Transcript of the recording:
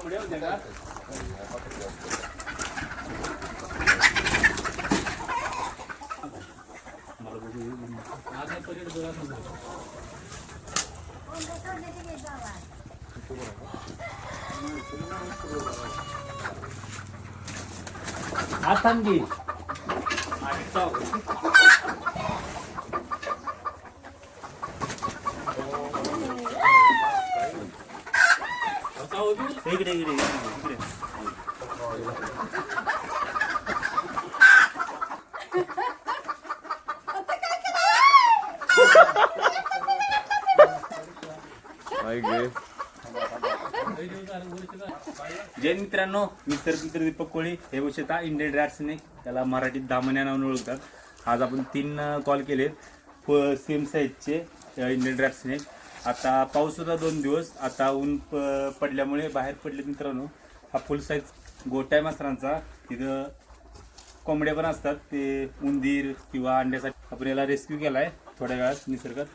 먹을래요 내가? 아탄기 아싸 इकडे इकडे इकडे जय मित्रांनो मी सरमित्र दीपक कोळी हे वशता इंडियन रॅट्सने त्याला मराठीत दामन या नावाने ओळखतात. आज आपण तीन कॉल केले सेम साईजचे इंडियन रॅट्सने आता पाऊस होता दोन दिवस. आता ऊन प- पडल्यामुळे बाहेर पडले मित्रांनो. हा फुल साईज गोट्या मास्तरांचा. तिथं कोंबड्या पण असतात. ते उंदीर किंवा अंड्यासाठी आपण याला रेस्क्यू आहे थोड्या वेळात निसर्गात.